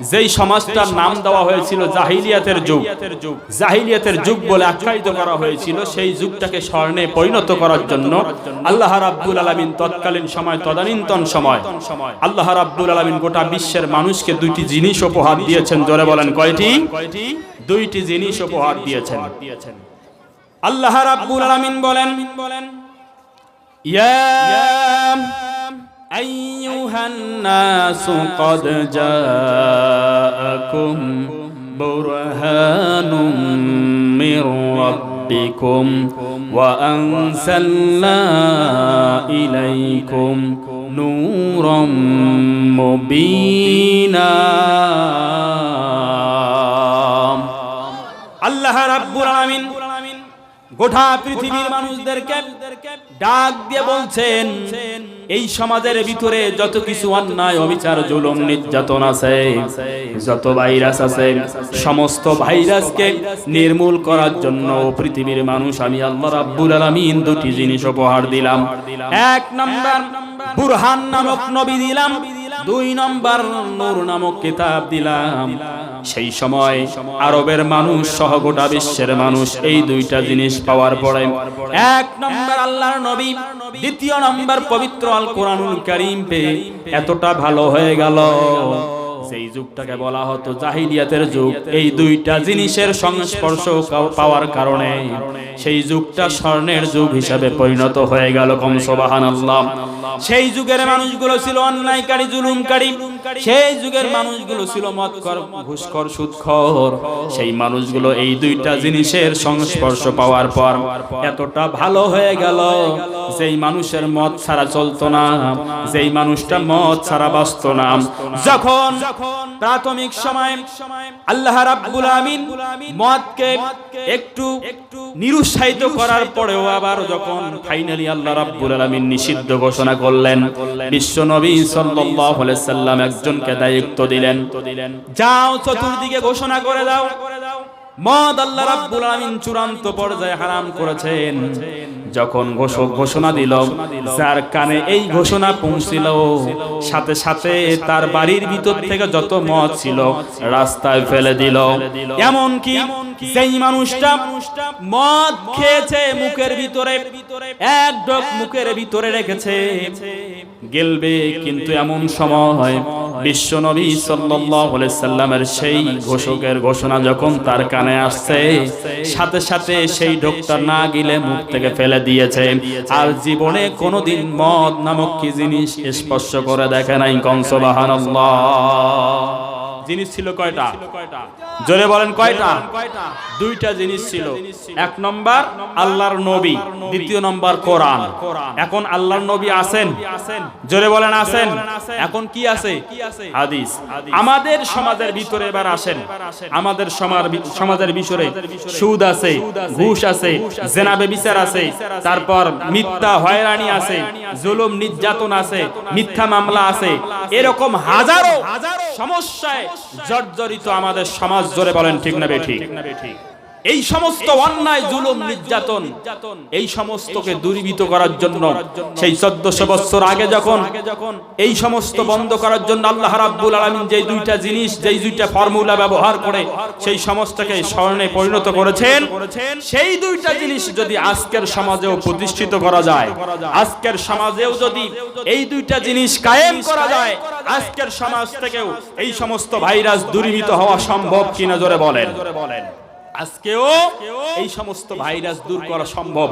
যেই সমাজটার নাম দেওয়া হয়েছিল জাহিলিয়াতের যুগ। জাহিলিয়াতের যুগ। বলে আখ্যায়িত করা হয়েছিল সেই যুগটাকে স্বর্ণে পরিণত করার জন্য আল্লাহ রাব্বুল আলামিন তৎকালীন সময় তদানীন্তন সময়। আল্লাহ রাব্বুল আলামিন গোটা বিশ্বের মানুষকে দুইটি জিনিস উপহার দিয়েছেন জোরে বলেন কয়টি? দুইটি জিনিস উপহার দিয়েছেন। আল্লাহ রাব্বুল আলামিন বলেন ইয়া أيها الناس قد جاءكم برهان من ربكم وأنزلنا إليكم نورا مبينا আল্লাহ রাব্বুল আলামিন গোটা পৃথিবীর মানুষদেরকে ডাক দিয়ে বলছেন এই সমাজের ভিতরে যত কিছু অন্যায়, অবিচার, জুলুম, নির্যাতন আছে, যত ভাইরাস আছে, সমস্ত ভাইরাসকে নির্মূল করার জন্য পৃথিবীর মানুষ, আমি আল্লাহ রাব্বুল আলামিন দুটি জিনিস উপহার দিলাম। এক নাম্বার, বুরহান নামক নবী দিলাম। দুই নম্বর নূর নামক কিতাব দিলাম। সেই সময় আরবের মানুষ, সহ গোটা বিশ্বের মানুষ এই দুইটা জিনিস পাওয়ার পরে এক নম্বর আল্লাহর নবী, দ্বিতীয় নম্বর পবিত্র আল কোরআনুল কারীম পেয়ে এতটা ভালো হয়ে গেল। সেই যুগটাকে বলা হতো জাহিলিয়াতের যুগ। এই দুইটা জিনিসের সংস্পর্শ পাওয়ার কারণে সেই যুগটা স্বর্ণের যুগ হিসাবে পরিণত হয়ে গেল কম সুবহানাল্লাহ সেই যুগের মানুষগুলো ছিল অন্যায়কারী, জুলুমকারী। সেই যুগের মানুষগুলো ছিল মদকর ঘুষখোর, সুদখোর। সেই মানুষগুলো এই দুইটা জিনিসের সংস্পর্শ পাওয়ার পর এতটা ভালো হয়ে গেল যেই মানুষের মদ ছাড়া চলতো না, যেই মানুষটা মদ ছাড়া বাঁচত না। যখন প্রাথমিক সময় আল্লাহ রাব্বুল আমিন মদকে একটু নিরুৎসাহিত করার পরেও আবার যখন ফাইনালি আল্লাহ রাব্বুল আলামিন নিষিদ্ধ ঘোষণা করলেন। বিশ্ব নবী সাল্লাল্লাহু আলাইহি সাল্লাম একজনকে দায়িত্ব দিলেন। যাও চতুর্দিকে ঘোষণা করে দাও। মদ আল্লাহ রাব্বুল আলামিন চূড়ান্ত পর্যায়ে হারাম করেছেন। যখন ঘোষক ঘোষণা দিল, যার কানে এই ঘোষণা পৌঁছিল, সাথে সাথে তার বাড়ির ভিতর থেকে যত মদ ছিল রাস্তায় ফেলে দিল। এমন কি সেই মানুষটা মদ খেয়েছে মুখের ভিতরে, এক ডক মুখের ভিতরে রেখেছে, গেলবে কিন্তু এমন সময় বিশ্ব নবী সাল্লাল্লাহু আলাইহি সাল্লামের সেই ঘোষকের ঘোষণা যখন তার কানে আসছে সাথে সাথে সেই ডক্টর না গিলে মুখ থেকে ফেলে দিয়েছে আর জীবনে কোনোদিন মদ নামক কি জিনিস স্পর্শ করে দেখে নাই কংসবাহানাল্লাহ জিনিস ছিল কয়টা? জোরে বলেন কয়টা? দুইটা জিনিস ছিল। এক নম্বর আল্লাহর নবী দ্বিতীয় নম্বর কোরআন। এখন আল্লাহর নবী আছেন। জোরে বলেন আছেন। এখন কি আছে? হাদিস। আমাদের সমাজের ভিতরে এবার আসেন। আমাদের সমাজের ভিতরে সুদ আছে ঘুষ আছে জেনাবে বিচার আছে তারপর মিথ্যা হয়রানি আছে জুলুম নির্যাতন আছে মিথ্যা মামলা আছে এরকম হাজারো সমস্যায় জর্জরিত আমাদের সমাজ জোরে বলেন ঠিক না বেঠিক এই সমস্ত অন্যায় জুলুম নির্যাতন এই সমস্তকে দূরীভূত করার জন্য সেই চোদ্দশো বছর আগে যখন এই সমস্ত বন্ধ করার জন্য আল্লাহ রাব্বুল আলামিন যে দুইটা জিনিস যেই দুইটা ফর্মুলা ব্যবহার করে সেই সমস্তকে স্মরণে পরিণত করেছেন। সেই দুইটা জিনিস যদি আজকের সমাজেও প্রতিষ্ঠিত করা যায় আজকের সমাজেও যদি এই দুইটা জিনিস কায়েম করা যায় আজকের সমাজ থেকেও এই সমস্ত ভাইরাস দূরীভূত হওয়া সম্ভব কিনা জোরে বলেন। আজকেও এই সমস্ত ভাইরাস দূর করা সম্ভব।